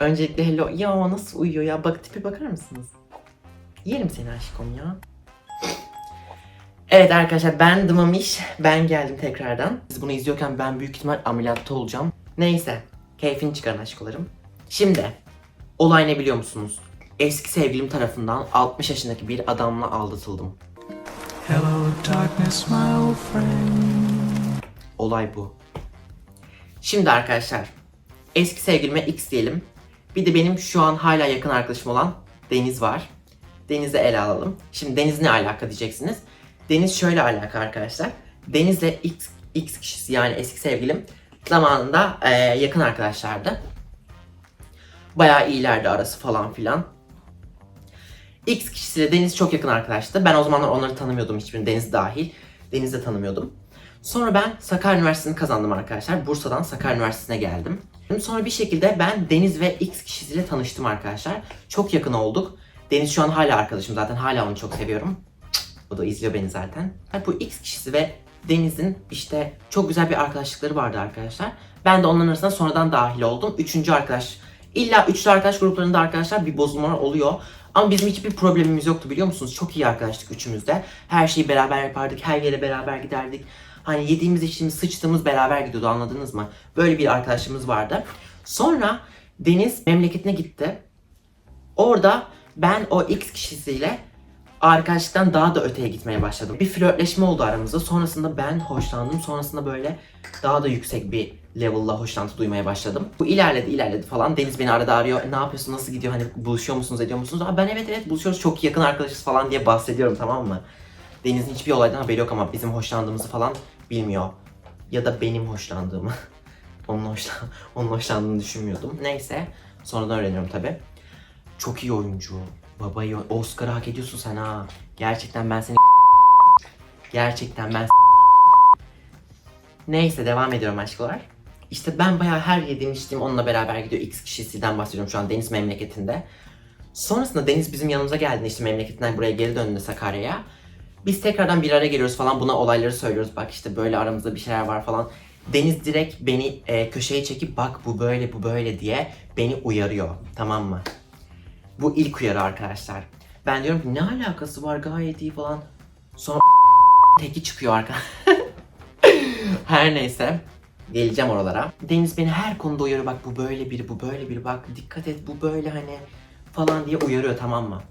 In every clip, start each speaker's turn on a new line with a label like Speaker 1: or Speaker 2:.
Speaker 1: Öncelikle hello. Ya nasıl uyuyor ya? Bak tipe bakar mısınız? Yerim seni aşkım ya. Evet arkadaşlar ben Dımamış. Ben geldim tekrardan. Siz bunu izliyorken ben büyük ihtimal ameliyatta olacağım. Neyse. Keyfini çıkarın aşkolarım. Şimdi olay ne biliyor musunuz? Eski sevgilim tarafından 60 yaşındaki bir adamla aldatıldım.
Speaker 2: Hello, darkness, my old friend.
Speaker 1: Olay bu. Şimdi arkadaşlar eski sevgilime X diyelim. Bir de benim şu an hala yakın arkadaşım olan Deniz var. Deniz'i ele alalım. Şimdi Deniz ne alaka diyeceksiniz. Deniz şöyle alaka arkadaşlar. Deniz'le X, X kişisi yani eski sevgilim zamanında eee, yakın arkadaşlardı. Bayağı iyilerdi arası falan filan. X kişisiyle Deniz çok yakın arkadaştı. Ben o zamanlar onları tanımıyordum hiçbirini Deniz dahil. Deniz'i de tanımıyordum. Sonra ben Sakarya Üniversitesi'ni kazandım arkadaşlar. Bursa'dan Sakarya Üniversitesi'ne geldim. Sonra bir şekilde ben Deniz ve X kişisiyle tanıştım arkadaşlar. Çok yakın olduk. Deniz şu an hala arkadaşım zaten. Hala onu çok seviyorum. O da izliyor beni zaten. Bu X kişisi ve Deniz'in işte çok güzel bir arkadaşlıkları vardı arkadaşlar. Ben de onların arasına sonradan dahil oldum. Üçüncü arkadaş. İlla üçlü arkadaş gruplarında arkadaşlar bir bozulmalar oluyor. Ama bizim hiçbir problemimiz yoktu biliyor musunuz? Çok iyi arkadaştık üçümüz de. Her şeyi beraber yapardık. Her yere beraber giderdik. Hani yediğimiz içtiğimiz sıçtığımız beraber gidiyordu anladınız mı? Böyle bir arkadaşımız vardı. Sonra Deniz memleketine gitti. Orada ben o X kişisiyle arkadaşlıktan daha da öteye gitmeye başladım. Bir flörtleşme oldu aramızda. Sonrasında ben hoşlandım. Sonrasında böyle daha da yüksek bir level'la hoşlantı duymaya başladım. Bu ilerledi ilerledi falan. Deniz beni arada arıyor. Ne yapıyorsun? Nasıl gidiyor? Hani buluşuyor musunuz? Ediyor musunuz? Aa, ben evet evet buluşuyoruz. Çok yakın arkadaşız falan diye bahsediyorum tamam mı? Deniz'in hiçbir olaydan haberi yok ama bizim hoşlandığımızı falan bilmiyor. Ya da benim hoşlandığımı. onun, hoşlan onun hoşlandığını düşünmüyordum. Neyse. Sonradan öğreniyorum tabi. Çok iyi oyuncu. Baba iyi Oscar'ı hak ediyorsun sen ha. Gerçekten ben seni Gerçekten ben Neyse devam ediyorum aşklar. İşte ben bayağı her yediğim içtiğim onunla beraber gidiyor. X kişisinden bahsediyorum şu an Deniz memleketinde. Sonrasında Deniz bizim yanımıza geldi işte memleketinden buraya geri döndü Sakarya'ya. Biz tekrardan bir araya geliyoruz falan buna olayları söylüyoruz. Bak işte böyle aramızda bir şeyler var falan. Deniz direkt beni e, köşeye çekip bak bu böyle bu böyle diye beni uyarıyor. Tamam mı? Bu ilk uyarı arkadaşlar. Ben diyorum ki ne alakası var gayet iyi falan. Sonra teki çıkıyor arka. Her neyse. Geleceğim oralara. Deniz beni her konuda uyarıyor. Bak bu böyle biri, bu böyle biri. Bak dikkat et bu böyle hani falan diye uyarıyor tamam mı?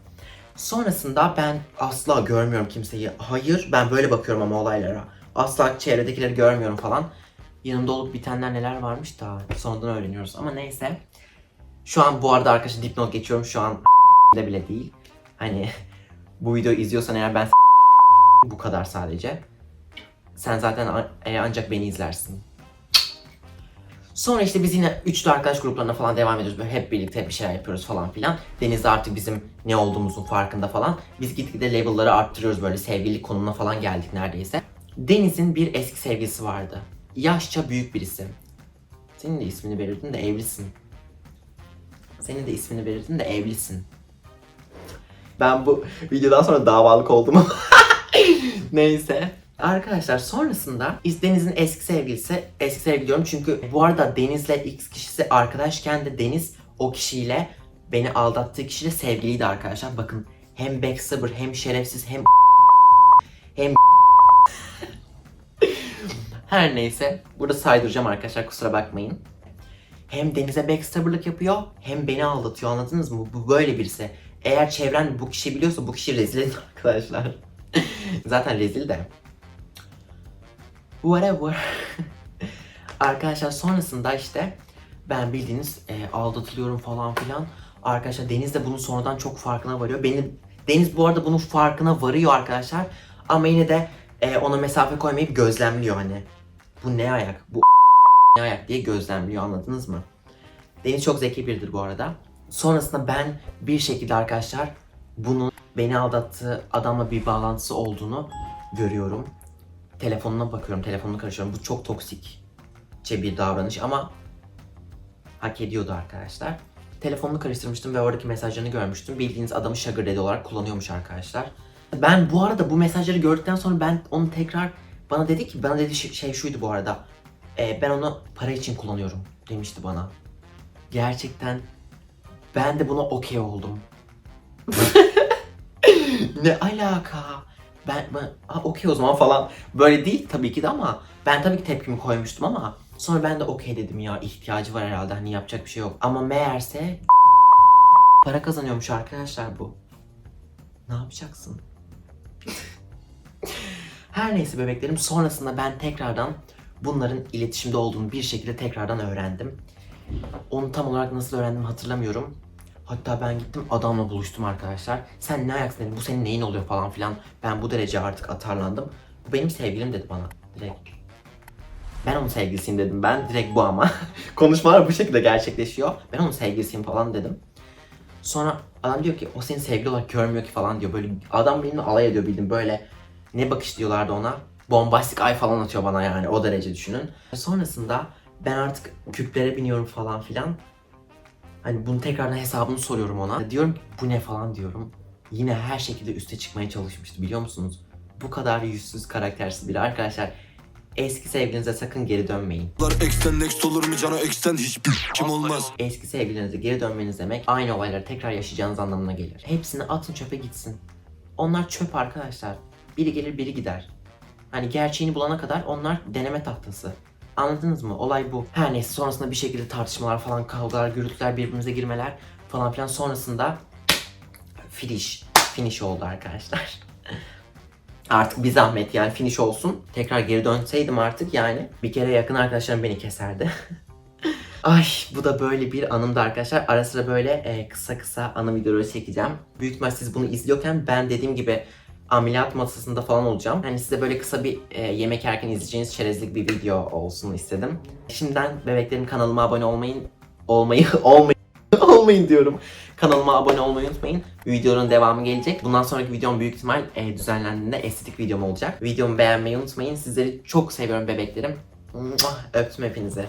Speaker 1: Sonrasında ben asla görmüyorum kimseyi. Hayır ben böyle bakıyorum ama olaylara. Asla çevredekileri görmüyorum falan. Yanımda olup bitenler neler varmış da sonradan öğreniyoruz. Ama neyse. Şu an bu arada arkadaşlar dipnot geçiyorum. Şu an de bile değil. Hani bu videoyu izliyorsan eğer ben bu kadar sadece. Sen zaten e, ancak beni izlersin. Sonra işte biz yine üçlü arkadaş gruplarına falan devam ediyoruz. Böyle hep birlikte bir şeyler yapıyoruz falan filan. Deniz de artık bizim ne olduğumuzun farkında falan. Biz gitgide level'ları arttırıyoruz böyle sevgililik konumuna falan geldik neredeyse. Deniz'in bir eski sevgilisi vardı. Yaşça büyük birisi. Senin de ismini verirdin de evlisin. Senin de ismini verirdin de evlisin. Ben bu videodan sonra davalık oldum. Neyse. Arkadaşlar sonrasında İz- Deniz'in eski sevgilisi, eski sevgili diyorum çünkü bu arada Deniz'le X kişisi arkadaşken de Deniz o kişiyle beni aldattığı kişiyle sevgiliydi arkadaşlar. Bakın hem backstabber hem şerefsiz hem hem her neyse burada saydıracağım arkadaşlar kusura bakmayın. Hem Deniz'e backstabberlık yapıyor hem beni aldatıyor anladınız mı? Bu böyle birisi. Eğer çevren bu kişi biliyorsa bu kişi rezil arkadaşlar. Zaten rezil de. Whatever. Arkadaşlar sonrasında işte ben bildiğiniz e, aldatılıyorum falan filan. Arkadaşlar Deniz de bunun sonradan çok farkına varıyor. Benim Deniz bu arada bunun farkına varıyor arkadaşlar. Ama yine de e, ona mesafe koymayıp gözlemliyor hani. Bu ne ayak? Bu ne ayak diye gözlemliyor anladınız mı? Deniz çok zeki biridir bu arada. Sonrasında ben bir şekilde arkadaşlar bunun beni aldattığı adamla bir bağlantısı olduğunu görüyorum. Telefonuna bakıyorum, telefonunu karıştırıyorum. Bu çok toksikçe bir davranış ama hak ediyordu arkadaşlar. Telefonunu karıştırmıştım ve oradaki mesajlarını görmüştüm. Bildiğiniz adamı Sugar Daddy olarak kullanıyormuş arkadaşlar. Ben bu arada bu mesajları gördükten sonra ben onu tekrar bana dedi ki, bana dedi şey, şey şuydu bu arada. "E, ben onu para için kullanıyorum demişti bana. Gerçekten Ben de buna okey oldum. ne alaka? Ben, ben "Aa, okey o zaman falan. Böyle değil tabii ki de ama ben tabii ki tepkimi koymuştum ama sonra ben de okey dedim ya ihtiyacı var herhalde hani yapacak bir şey yok. Ama meğerse para kazanıyormuş arkadaşlar bu. Ne yapacaksın? Her neyse bebeklerim sonrasında ben tekrardan bunların iletişimde olduğunu bir şekilde tekrardan öğrendim. Onu tam olarak nasıl öğrendim hatırlamıyorum. Hatta ben gittim adamla buluştum arkadaşlar. Sen ne ayaksın dedim. Bu senin neyin oluyor falan filan. Ben bu derece artık atarlandım. Bu benim sevgilim dedi bana. Direkt. Ben onun sevgilisiyim dedim ben. Direkt bu ama. Konuşmalar bu şekilde gerçekleşiyor. Ben onun sevgilisiyim falan dedim. Sonra adam diyor ki o seni sevgili olarak görmüyor ki falan diyor. Böyle adam benimle alay ediyor bildim böyle. Ne bakış diyorlardı ona. Bombastik ay falan atıyor bana yani o derece düşünün. Sonrasında ben artık küplere biniyorum falan filan. Hani bunu tekrardan hesabını soruyorum ona. Diyorum ki bu ne falan diyorum. Yine her şekilde üste çıkmaya çalışmıştı biliyor musunuz? Bu kadar yüzsüz karaktersiz biri arkadaşlar. Eski sevgilinize sakın geri dönmeyin.
Speaker 3: Ex'ten next olur mu cana Ex'ten hiçbir kim olmaz
Speaker 1: Eski sevgilinize geri dönmeniz demek aynı olayları tekrar yaşayacağınız anlamına gelir. Hepsini atın çöpe gitsin. Onlar çöp arkadaşlar. Biri gelir biri gider. Hani gerçeğini bulana kadar onlar deneme tahtası. Anladınız mı? Olay bu. Her neyse sonrasında bir şekilde tartışmalar falan, kavgalar, gürültüler, birbirimize girmeler falan filan sonrasında finish. Finish oldu arkadaşlar. Artık bir zahmet yani finish olsun. Tekrar geri dönseydim artık yani bir kere yakın arkadaşlarım beni keserdi. Ay bu da böyle bir anımdı arkadaşlar. Ara sıra böyle e, kısa kısa anı videoları çekeceğim. Büyük ihtimal siz bunu izliyorken ben dediğim gibi ameliyat masasında falan olacağım. Hani size böyle kısa bir e, yemek yerken izleyeceğiniz çerezlik bir video olsun istedim. Şimdiden bebeklerim kanalıma abone olmayın. Olmayı, olmayın. olmayın diyorum. Kanalıma abone olmayı unutmayın. Videonun devamı gelecek. Bundan sonraki videom büyük ihtimal e, düzenlendiğinde estetik videom olacak. Videomu beğenmeyi unutmayın. Sizleri çok seviyorum bebeklerim. Öptüm hepinizi.